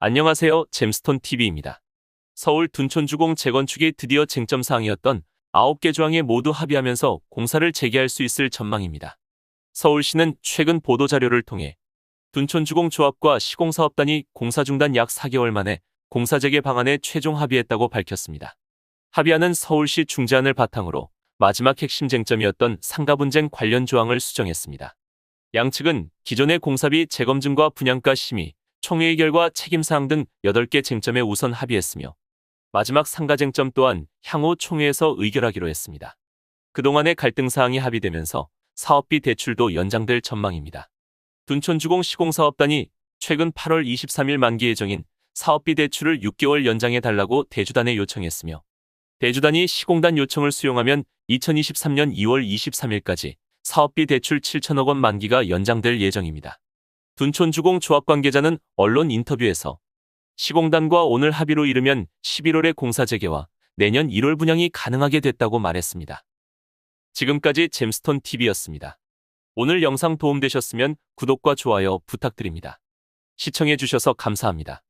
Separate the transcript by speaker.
Speaker 1: 안녕하세요. 잼스톤 TV입니다. 서울 둔촌주공 재건축이 드디어 쟁점 사항이었던 9개 조항에 모두 합의하면서 공사를 재개할 수 있을 전망입니다. 서울시는 최근 보도자료를 통해 둔촌주공 조합과 시공사업단이 공사 중단 약 4개월 만에 공사 재개 방안에 최종 합의했다고 밝혔습니다. 합의안은 서울시 중재안을 바탕으로 마지막 핵심 쟁점이었던 상가 분쟁 관련 조항을 수정했습니다. 양측은 기존의 공사비 재검증과 분양가 심의, 총회의 결과 책임사항 등 8개 쟁점에 우선 합의했으며 마지막 상가 쟁점 또한 향후 총회에서 의결하기로 했습니다. 그동안의 갈등 사항이 합의되면서 사업비 대출도 연장될 전망입니다. 둔촌주공 시공사업단이 최근 8월 23일 만기 예정인 사업비 대출을 6개월 연장해 달라고 대주단에 요청했으며 대주단이 시공단 요청을 수용하면 2023년 2월 23일까지 사업비 대출 7천억 원 만기가 연장될 예정입니다. 둔촌주공 조합 관계자는 언론 인터뷰에서 시공단과 오늘 합의로 이르면 11월에 공사 재개와 내년 1월 분양이 가능하게 됐다고 말했습니다. 지금까지 잼스톤 TV였습니다. 오늘 영상 도움되셨으면 구독과 좋아요 부탁드립니다. 시청해주셔서 감사합니다.